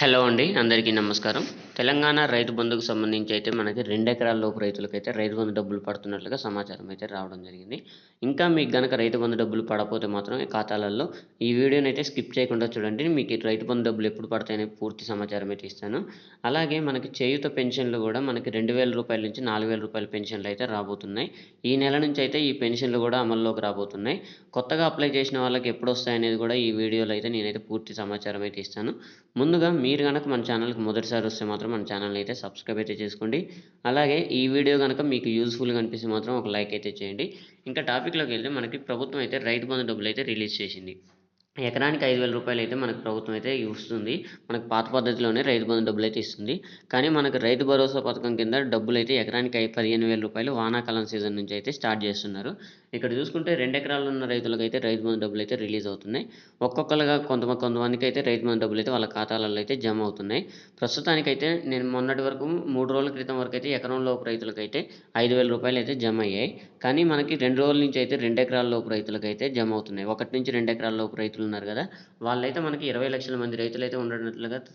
Hello అండి అందరికీ నమస్కారం. తెలంగాణ రైతు బంధుకు సంబంధించి అయితే మనకి రెండు ఎకరాల లోపు రైతులకైతే రైతు బంధు డబ్బులు పడుతున్నట్లుగా సమాచారం అయితే రావడం జరిగింది. ఇంకా మీకు గనక రైతు బంధు డబ్బులు పడపోతే మాత్రం ఈ ఖాతాలలో ఈ వీడియోని అయితే స్కిప్ చేయకుండా చూడండి. మీకు రైతు బంధు డబ్బులు ఎప్పుడు పడతాయనే పూర్తి సమాచారం అయితే ఇస్తాను. అలాగే మనకి చేయుత పెన్షన్లు కూడా మనకి రెండు వేల రూపాయల నుంచి నాలుగు వేల రూపాయల పెన్షన్లు అయితే రాబోతున్నాయి. ఈ నెల నుంచి అయితే ఈ పెన్షన్లు కూడా అమల్లోకి రాబోతున్నాయి. కొత్తగా అప్లై చేసిన వాళ్ళకి ఎప్పుడు వస్తాయనేది కూడా ఈ వీడియోలో అయితే నేనైతే పూర్తి సమాచారం అయితే ఇస్తాను. ముందుగా మీరు కనుక మన ఛానల్కి మొదటిసారి వస్తే మాత్రం మన ఛానల్ని అయితే సబ్స్క్రైబ్ అయితే చేసుకోండి. అలాగే ఈ వీడియో కనుక మీకు యూస్ఫుల్గా అనిపిస్తే మాత్రం ఒక లైక్ అయితే చేయండి. ఇంకా టాపిక్లోకి వెళ్తే మనకి ప్రభుత్వం అయితే రైతు బంధు డబ్బులు అయితే రిలీజ్ చేసింది. ఎకరానికి ఐదు వేల రూపాయలు అయితే మనకు ప్రభుత్వం అయితే ఇస్తుంది. మనకు పాత పద్ధతిలోనే రైతు బంధు డబ్బులు అయితే ఇస్తుంది. కానీ మనకు రైతు భరోసా పథకం కింద డబ్బులు అయితే ఎకరానికి పదిహేను వేల రూపాయలు వానాకాలం సీజన్ నుంచి అయితే స్టార్ట్ చేస్తున్నారు. ఇక్కడ చూసుకుంటే రెండు ఎకరాలు ఉన్న రైతులకు అయితే రైతు బంధు డబ్బులు అయితే రిలీజ్ అవుతున్నాయి. ఒక్కొక్కరుగా కొంత కొంతమందికి అయితే రైతు బంధు డబ్బులు అయితే వాళ్ళ ఖాతాలలో అయితే జమ అవుతున్నాయి. ప్రస్తుతానికైతే నేను మొన్నటి వరకు మూడు రోజుల క్రితం వరకు అయితే ఎకరంలోపు రైతులకు అయితే ఐదు వేల రూపాయలు అయితే జమ అయ్యాయి. కానీ మనకి రెండు రోజుల నుంచి అయితే రెండు ఎకరాల లోపు రైతులకు అయితే జమ అవుతున్నాయి. ఒకటి నుంచి రెండు ఎకరాల లోపు రైతులు ఉన్నారు కదా వాళ్ళైతే మనకి ఇరవై లక్షల మంది రైతులు అయితే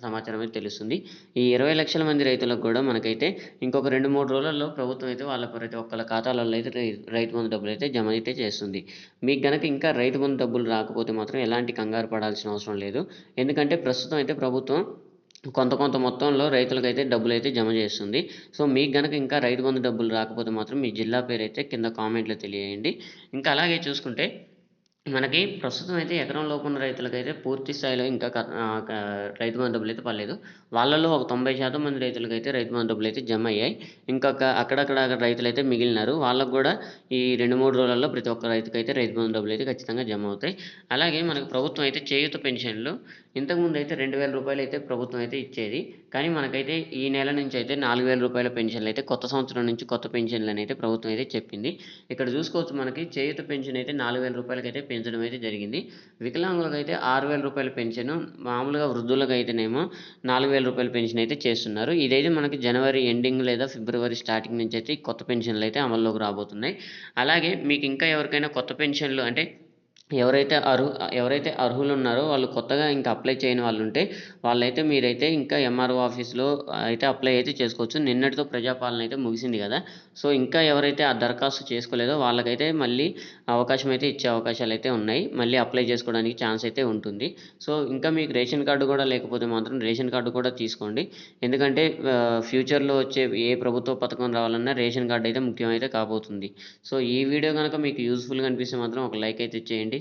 సమాచారం అయితే తెలుస్తుంది. ఈ ఇరవై లక్షల మంది రైతులకు కూడా మనకైతే ఇంకొక రెండు మూడు రోజులలో ప్రభుత్వం అయితే వాళ్ళ ప్రతి ఒక్కళ్ళ ఖాతాలలో అయితే రై- రైతు బంధు డబ్బులు అయితే జమ అయితే చేస్తుంది. మీకు గనక ఇంకా రైతు బంధు డబ్బులు రాకపోతే మాత్రం ఎలాంటి కంగారు పడాల్సిన అవసరం లేదు. ఎందుకంటే ప్రస్తుతం అయితే ప్రభుత్వం కొంత కొంత మొత్తంలో రైతులకైతే డబ్బులు అయితే జమ చేస్తుంది. సో మీకు గనక ఇంకా రైతు బంధు డబ్బులు రాకపోతే మాత్రం మీ జిల్లా పేరు అయితే కింద కామెంట్లో తెలియజేయండి. ఇంకా అలాగే చూసుకుంటే మనకి ప్రస్తుతం అయితే ఎకరం లోపు ఉన్న రైతులకైతే పూర్తి స్థాయిలో ఇంకా రైతు బంధు డబ్బులు అయితే పడలేదు. వాళ్ళలో ఒక తొంభై శాతం మంది రైతులకైతే రైతు బంధు డబ్బులు అయితే జమ అయ్యాయి. ఇంకొక అక్కడక్కడ రైతులు అయితే మిగిలినారు. వాళ్ళకు కూడా ఈ రెండు మూడు రోజులలో ప్రతి ఒక్క రైతుకైతే రైతు బంధు డబ్బులు అయితే ఖచ్చితంగా జమ అవుతాయి. అలాగే మనకు ప్రభుత్వం అయితే చేయూత పెన్షన్లు. ఇంతకుముందు అయితే రెండు వేల రూపాయలు అయితే ప్రభుత్వం అయితే ఇచ్చేది. కానీ మనకైతే ఈ నెల నుంచి అయితే నాలుగు వేల రూపాయల పెన్షన్లు అయితే కొత్త సంవత్సరం నుంచి కొత్త పెన్షన్లు అని అయితే ప్రభుత్వం అయితే చెప్పింది. ఇక్కడ చూసుకోవచ్చు మనకి చేయూత పెన్షన్ అయితే నాలుగు వేల రూపాయలకైతే పెంచడం అయితే జరిగింది. వికలాంగులకు అయితే ఆరు వేల రూపాయల పెన్షన్ మామూలుగా వృద్ధులకు అయితేనేమో నాలుగు వేల రూపాయల పెన్షన్ అయితే చేస్తున్నారు. ఇదైతే మనకి జనవరి ఎండింగ్ లేదా ఫిబ్రవరి స్టార్టింగ్ నుంచి అయితే కొత్త పెన్షన్లు అయితే అమల్లోకి రాబోతున్నాయి. అలాగే మీకు ఇంకా ఎవరికైనా కొత్త పెన్షన్లు అంటే ఎవరైతే అర్హు ఎవరైతే అర్హులు ఉన్నారో వాళ్ళు కొత్తగా ఇంకా అప్లై చేయని వాళ్ళు ఉంటే వాళ్ళైతే మీరైతే ఇంకా ఎంఆర్ఓ ఆఫీస్లో అయితే అప్లై అయితే చేసుకోవచ్చు. నిన్నటితో ప్రజాపాలన అయితే ముగిసింది కదా. సో ఇంకా ఎవరైతే ఆ దరఖాస్తు చేసుకోలేదో వాళ్ళకైతే మళ్ళీ అవకాశం అయితే ఇచ్చే అవకాశాలు అయితే ఉన్నాయి. మళ్ళీ అప్లై చేసుకోవడానికి ఛాన్స్ అయితే ఉంటుంది. సో ఇంకా మీకు రేషన్ కార్డు కూడా లేకపోతే మాత్రం రేషన్ కార్డు కూడా తీసుకోండి. ఎందుకంటే ఫ్యూచర్లో వచ్చే ఏ ప్రభుత్వ పథకం రావాలన్నా రేషన్ కార్డు అయితే ముఖ్యమైతే కాబోతుంది. సో ఈ వీడియో కనుక మీకు యూస్ఫుల్గా అనిపిస్తే మాత్రం ఒక లైక్ అయితే చేయండి.